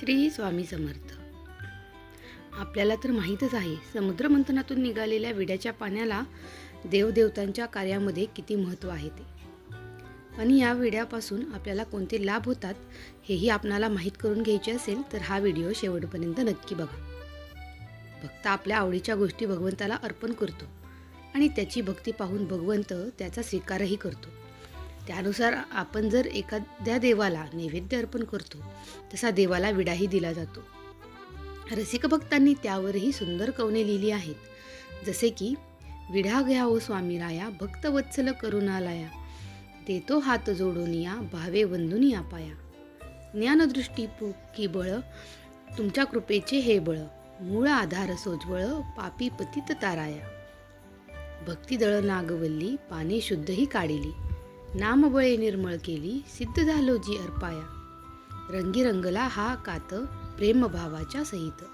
श्री स्वामी समर्थ. आपल्याला तर माहीतच आहे समुद्रमंथनातून निघालेल्या विड्याच्या पाण्याला देवदेवतांच्या कार्यामध्ये किती महत्त्व आहे ते. आणि या विड्यापासून आपल्याला कोणते लाभ होतात हेही आपणाला माहीत करून घ्यायचे असेल तर हा व्हिडिओ शेवटपर्यंत नक्की बघा. भक्त आपल्या आवडीच्या गोष्टी भगवंताला अर्पण करतो आणि त्याची भक्ती पाहून भगवंत त्याचा स्वीकारही करतो. त्यानुसार आपण जर एखाद्या देवाला नैवेद्य अर्पण करतो तसा देवाला विडाही दिला जातो. रसिक भक्तांनी त्यावरही सुंदर कवने लिहिली आहेत. जसे की विढा घ्या ओ स्वामीराया भक्त वत्सल देतो हात जोडून या भावे वंदून या पाया. ज्ञानदृष्टी की बळ तुमच्या कृपेचे हे बळ मूळ आधार सोजवळ पापी पतित ताराया. भक्तिदळ नागवल्ली पाने शुद्धही काढिली. नामबळे निर्मळ केली सिद्ध झालो जी अर्पाया. रंगी रंगला हा कात प्रेमभावाच्या सहित.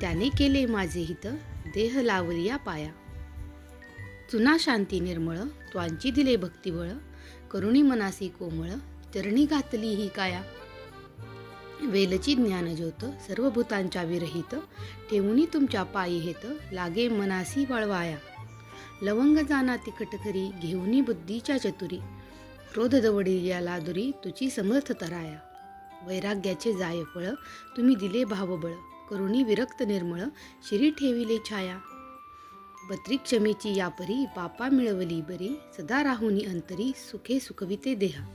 त्याने केले माझे हित देह लावलिया पाया. चुना शांती निर्मळ त्वांची दिले भक्तिबळ. करुणी मनासी कोमळ चरणी घातली ही काया. वेलची ज्ञानज्योत सर्व भूतांच्या विरहित. ठेवणी तुमच्या पायी हेत लागे मनासी वळवाया. लवंग जाना तिखटकरी घेऊनी बुद्धीच्या चतुरी. क्रोध दवडी याला दुरी तुझी समर्थ तराया. वैराग्याचे जाय फळ तुम्ही दिले भावबळ करुणी विरक्त निर्मळ शिरी ठेविले छाया. बत्री क्षमेची यापरी पापा मिळवली बरी सदा राहुनी अंतरी सुखे सुखविते देहा.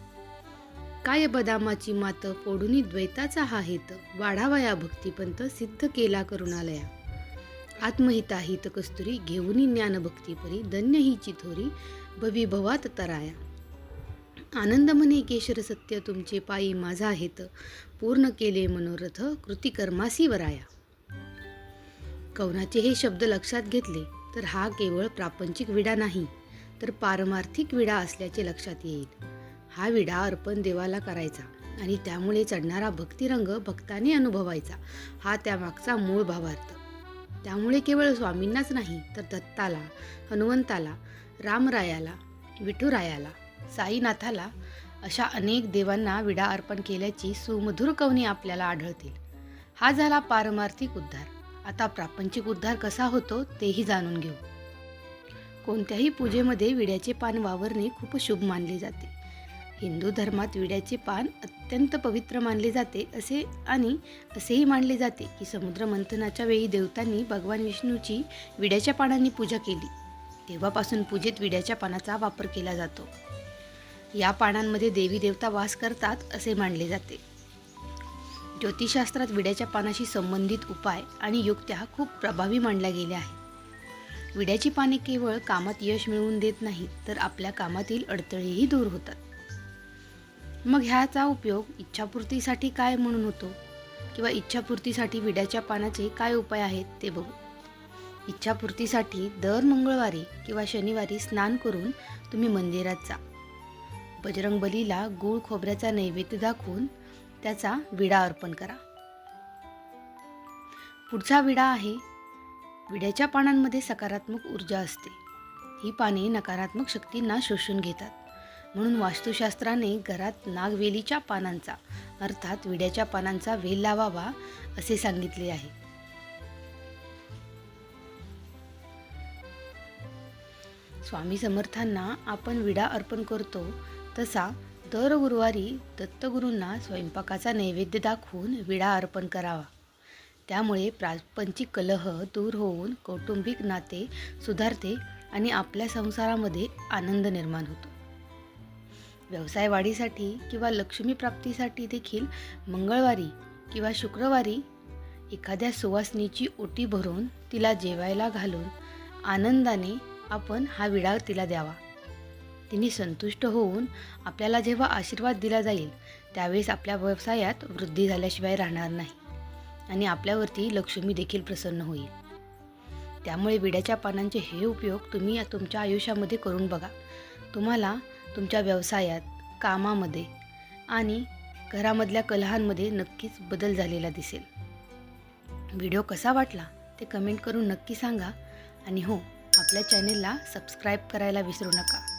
काय बदामाची मात फोडुनी द्वैताचा हा हेत वाढावा या भक्तिपंत सिद्ध केला करुणालया. आत्महिता हित कस्तुरी घेऊनी ज्ञानभक्तीपरी धन्य ही चिथोरी भवी भवात तराया. आनंदमने केशर सत्य तुमचे पायी माझा हेत. पूर्ण केले मनोरथ कृती कर्मासी वराया. कवनाचे हे शब्द लक्षात घेतले तर हा केवळ प्रापंचिक विडा नाही तर पारमार्थिक विडा असल्याचे लक्षात येईल. हा विडा अर्पण देवाला करायचा आणि त्यामुळे चढणारा भक्तिरंग भक्ताने अनुभवायचा हा त्यामागचा मूळ भावार्थ. त्यामुळे केवळ स्वामींनाच नाही तर दत्ताला हनुमंताला रामरायाला विठुरायाला साईनाथाला अशा अनेक देवांना विडा अर्पण केल्याची सुमधुर कवनी आपल्याला आढळतील. हा झाला पारमार्थिक उद्धार. आता प्रापंचिक उद्धार कसा होतो तेही जाणून घेऊ. कोणत्याही पूजेमध्ये विड्याचे पान वावरणे खूप शुभ मानले जाते. हिंदू धर्मात विड्याचे पान अत्यंत पवित्र मानले जाते असे आणि असेही मानले जाते की समुद्र मंथनाच्या वेळी देवतांनी भगवान विष्णूची विड्याच्या पानांनी पूजा केली. तेव्हापासून पूजेत विड्याच्या पानाचा वापर केला जातो. या पानांमध्ये देवी देवता वास करतात असे मानले जाते. ज्योतिषशास्त्रात विड्याच्या पानाशी संबंधित उपाय आणि युक्त्या खूप प्रभावी मांडल्या गेल्या आहेत. विड्याची पाने केवळ कामात यश मिळवून देत नाहीत तर आपल्या कामातील अडथळेही दूर होतात. मग ह्याचा उपयोग इच्छापूर्तीसाठी काय म्हणून होतो? किंवा इच्छापूर्तीसाठी विड्याच्या पानाचे काय उपाय आहेत ते बघू. इच्छापूर्तीसाठी दर मंगळवारी किंवा शनिवारी स्नान करून तुम्ही मंदिरात जा. बजरंगबलीला गूळ खोबऱ्याचा नैवेद्य दाखवून त्याचा विडा अर्पण करा. पुढचा विडा आहे विड्याच्या पानांमध्ये सकारात्मक ऊर्जा असते. ही पाने नकारात्मक शक्तींना शोषून घेतात. म्हणून वास्तुशास्त्राने घरात नागवेलीच्या पानांचा अर्थात विड्याच्या पानांचा वेल लावावा असे सांगितले आहे. स्वामी समर्थांना आपण विडा अर्पण करतो तसा दर गुरुवारी दत्तगुरूंना स्वयंपाकाचा नैवेद्य दाखवून विडा अर्पण करावा. त्यामुळे प्रापंचिक कलह दूर होऊन कौटुंबिक नाते सुधारते आणि आपल्या संसारामध्ये आनंद निर्माण होतो. व्यवसाय वाढीसाठी किंवा लक्ष्मी प्राप्तीसाठी देखील मंगळवारी किंवा शुक्रवारी एखाद्या सुवासनीची ओटी भरून तिला जेवायला घालून आनंदाने आपण हा विडा तिला द्यावा. तिने संतुष्ट होऊन आपल्याला जेव्हा आशीर्वाद दिला जाईल त्यावेळेस आपल्या व्यवसायात वृद्धी झाल्याशिवाय राहणार नाही आणि आपल्यावरती लक्ष्मी देखील प्रसन्न होईल. त्यामुळे विड्याच्या पानांचे हे उपयोग तुम्ही तुमच्या आयुष्यामध्ये करून बघा. तुम्हाला तुमच्या व्यवसायात कामामध्ये आणि घरामधल्या कलहांमध्ये नक्कीच बदल झालेला दिसेल. व्हिडिओ कसा वाटला ते कमेंट करून नक्की सांगा आणि हो आपल्या चॅनेलला सबस्क्राईब करायला विसरू नका.